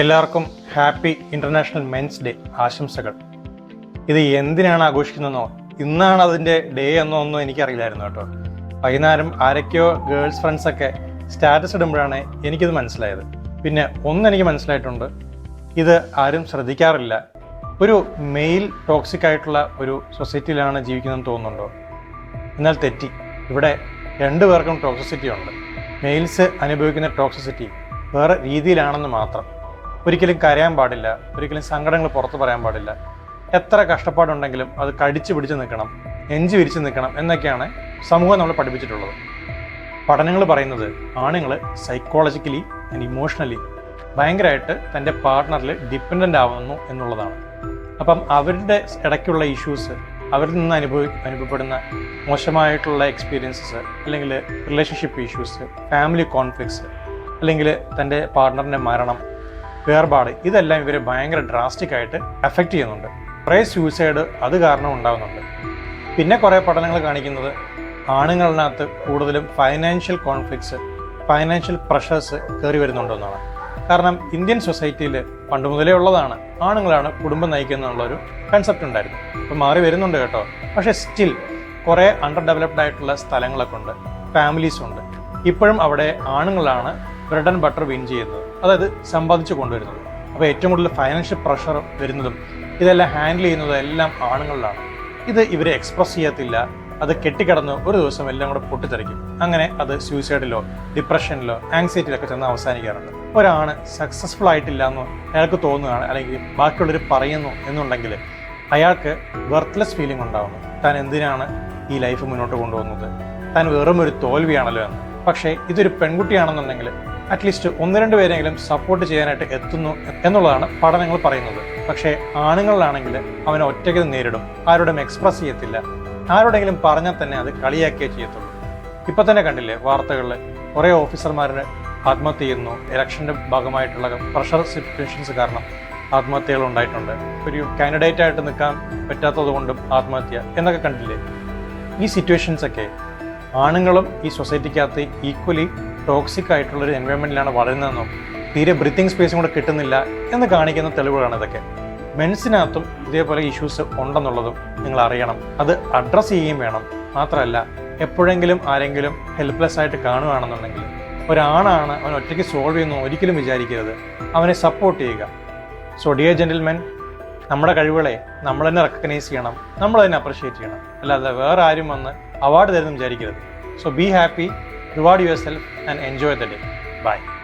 എല്ലാവർക്കും happy international men's day ആശംസകൾ. ഇത് എന്തിനാണ് ആഘോഷിക്കുന്നതെന്നോ ഇന്നാണ് അതിന്റെ ഡേ എന്നോ ഒന്നും എനിക്കറിയില്ലായിരുന്നു കേട്ടോ. വൈകുന്നേരം ആരൊക്കെയോ ഗേൾസ് ഫ്രണ്ട്സൊക്കെ സ്റ്റാറ്റസ് ഇടുമ്പോഴാണ് എനിക്കിത് മനസ്സിലായത്. പിന്നെ ഒന്നെനിക്ക് മനസ്സിലായിട്ടുണ്ട് ഇത് ആരും ശ്രദ്ധിക്കാറില്ല. ഒരു മെയിൽ ടോക്സിക് ആയിട്ടുള്ള ഒരു സൊസൈറ്റിയിലാണ് ജീവിക്കുന്നതെന്ന് തോന്നുന്നുണ്ടോ? എന്നാൽ തെറ്റി. ഇവിടെ രണ്ടു പേർക്കും ടോക്സിസിറ്റി ഉണ്ട്. മെയിൽസ് അനുഭവിക്കുന്ന ടോക്സിസിറ്റി വേറെ രീതിയിലാണെന്ന് മാത്രം. ഒരിക്കലും കരയാൻ പാടില്ല. ഒരിക്കലും സങ്കടങ്ങൾ പുറത്തു പറയാൻ പാടില്ല. എത്ര കഷ്ടപ്പാടുണ്ടെങ്കിലും അത് കടിച്ചു പിടിച്ച് നിൽക്കണം നെഞ്ചു വിരിച്ച് നിൽക്കണം എന്നൊക്കെയാണ് സമൂഹം നമ്മൾ പഠിപ്പിച്ചിട്ടുള്ളത്. പഠനങ്ങൾ പറയുന്നത് ആണുങ്ങൾ സൈക്കോളജിക്കലി ആൻഡ് ഇമോഷണലി ഭയങ്കരമായിട്ട് തന്റെ പാർട്ട്ണറിൽ ഡിപ്പെൻഡന്റ് ആവുന്നു എന്നുള്ളതാണ്. അപ്പം അവരുടെ ഇടയ്ക്കുള്ള ഇഷ്യൂസ് അവരിൽ നിന്ന് അനുഭവി അനുഭവപ്പെടുന്ന മോശമായിട്ടുള്ള എക്സ്പീരിയൻസസ് അല്ലെങ്കിൽ റിലേഷൻഷിപ്പ് ഇഷ്യൂസ് ഫാമിലി കോൺഫ്ലിക്ട്സ് അല്ലെങ്കിൽ തന്റെ പാർട്ട്ണറിന്റെ മരണം വേർപാട് ഇതെല്ലാം ഇവരെ ഭയങ്കര ഡ്രാസ്റ്റിക് ആയിട്ട് അഫക്റ്റ് ചെയ്യുന്നുണ്ട്. കുറേ സൂയിസൈഡ് അത് കാരണം ഉണ്ടാകുന്നുണ്ട് പിന്നെ കുറേ പഠനങ്ങൾ കാണിക്കുന്നത് ആണുങ്ങളിനകത്ത് കൂടുതലും ഫൈനാൻഷ്യൽ കോൺഫ്ലിക്ട്സ് ഫൈനാൻഷ്യൽ പ്രഷേഴ്സ് കയറി വരുന്നുണ്ടെന്നാണ്. കാരണം ഇന്ത്യൻ സൊസൈറ്റിയിൽ പണ്ട് മുതലേ ഉള്ളതാണ് ആണുങ്ങളാണ് കുടുംബം നയിക്കുന്നുള്ളൊരു കൺസെപ്റ്റ് ഉണ്ടായിരുന്നു. ഇപ്പം മാറി വരുന്നുണ്ട് കേട്ടോ. പക്ഷേ സ്റ്റിൽ കുറേ അണ്ടർ ഡെവലപ്ഡ് ആയിട്ടുള്ള സ്ഥലങ്ങളൊക്കെ ഉണ്ട് ഫാമിലീസ് ഉണ്ട്. ഇപ്പോഴും അവിടെ ആണുങ്ങളാണ് ബ്രെഡ് ആൻഡ് ബട്ടർ വിൻ ചെയ്യുന്നത്. അതായത് സമ്പാദിച്ചു കൊണ്ടുവരുന്നത്. അപ്പോൾ ഏറ്റവും കൂടുതൽ ഫൈനാൻഷ്യൽ പ്രഷർ വരുന്നതും ഇതെല്ലാം ഹാൻഡിൽ ചെയ്യുന്നതും എല്ലാം ആണുങ്ങളിലാണ്. ഇത് ഇവരെ എക്സ്പ്രസ് ചെയ്യത്തില്ല. അത് കെട്ടിക്കിടന്ന് ഒരു ദിവസം എല്ലാം കൂടെ പൊട്ടിത്തെറിക്കും. അങ്ങനെ അത് സൂയിസൈഡിലോ ഡിപ്രഷനിലോ ആങ്സൈറ്റിയിലൊക്കെ ചെന്ന് അവസാനിക്കാറുണ്ട്. ഒരാണ് സക്സസ്ഫുൾ ആയിട്ടില്ല എന്ന് അയാൾക്ക് തോന്നുകയാണ് അല്ലെങ്കിൽ ബാക്കിയുള്ളവർ പറയുന്നു എന്നുണ്ടെങ്കിൽ അയാൾക്ക് വെർത്ത്ലെസ് ഫീലിംഗ് ഉണ്ടാവുന്നു. താൻ എന്തിനാണ് ഈ ലൈഫ് മുന്നോട്ട് കൊണ്ടുപോകുന്നത്? താൻ വെറും ഒരു തോൽവിയാണല്ലോ എന്ന്. പക്ഷേ ഇതൊരു പെൺകുട്ടിയാണെന്നുണ്ടെങ്കിൽ അറ്റ്ലീസ്റ്റ് ഒന്ന് രണ്ട് പേരെങ്കിലും സപ്പോർട്ട് ചെയ്യാനായിട്ട് എത്തുന്നു എന്നുള്ളതാണ് പഠനങ്ങൾ പറയുന്നത്. പക്ഷേ ആണുങ്ങളിലാണെങ്കിൽ അവനെ ഒറ്റയ്ക്ക് നേരിടും. ആരോടും എക്സ്പ്രസ് ചെയ്യത്തില്ല. ആരോടെങ്കിലും പറഞ്ഞാൽ തന്നെ അത് കളിയാക്കിയേ ചെയ്യത്തുള്ളൂ. ഇപ്പം തന്നെ കണ്ടില്ലേ വാർത്തകളിൽ കുറേ ഓഫീസർമാരെ ആത്മഹത്യ ചെയ്യുന്നു. ഇലക്ഷന്റെ ഭാഗമായിട്ടുള്ള പ്രഷർ സിറ്റുവേഷൻസ് കാരണം ആത്മഹത്യകൾ ഉണ്ടായിട്ടുണ്ട്. ഒരു കാൻഡിഡേറ്റ് ആയിട്ട് നിൽക്കാൻ പറ്റാത്തത് കൊണ്ടും ആത്മഹത്യ എന്നൊക്കെ കണ്ടില്ലേ? ഈ സിറ്റുവേഷൻസൊക്കെ ആണുങ്ങളും ഈ സൊസൈറ്റിക്കകത്ത് ഈക്വലി ടോക്സിക് ആയിട്ടുള്ള ഒരു എൻവയോൺമെന്റിലാണ് വളരുന്നതെന്നും തീരെ ബ്രീത്തിങ് സ്പേസും കൂടെ കിട്ടുന്നില്ല എന്ന് കാണിക്കുന്ന തെളിവുകളാണ് ഇതൊക്കെ. മെൻസിനകത്തും ഇതേപോലെ ഇഷ്യൂസ് ഉണ്ടെന്നുള്ളതും നിങ്ങൾ അറിയണം. അത് അഡ്രസ്സ് ചെയ്യുകയും വേണം. മാത്രമല്ല എപ്പോഴെങ്കിലും ആരെങ്കിലും ഹെൽപ്ലെസ് ആയിട്ട് കാണുകയാണെന്നുണ്ടെങ്കിൽ ഒരാണാണ് അവൻ ഒറ്റയ്ക്ക് സോൾവ് ചെയ്യുന്നു ഒരിക്കലും വിചാരിക്കരുത്. അവനെ സപ്പോർട്ട് ചെയ്യുക. സോ ഡിയർ ജെന്റിൽമെൻ നമ്മുടെ കഴിവുകളെ നമ്മൾ തന്നെ റെക്കഗ്നൈസ് ചെയ്യണം. നമ്മൾ തന്നെ അപ്രീഷിയേറ്റ് ചെയ്യണം. അല്ലാതെ വേറെ ആരും വന്ന് അവാർഡ് തരുന്നു വിചാരിക്കരുത്. So be happy Reward yourself and enjoy the day. Bye.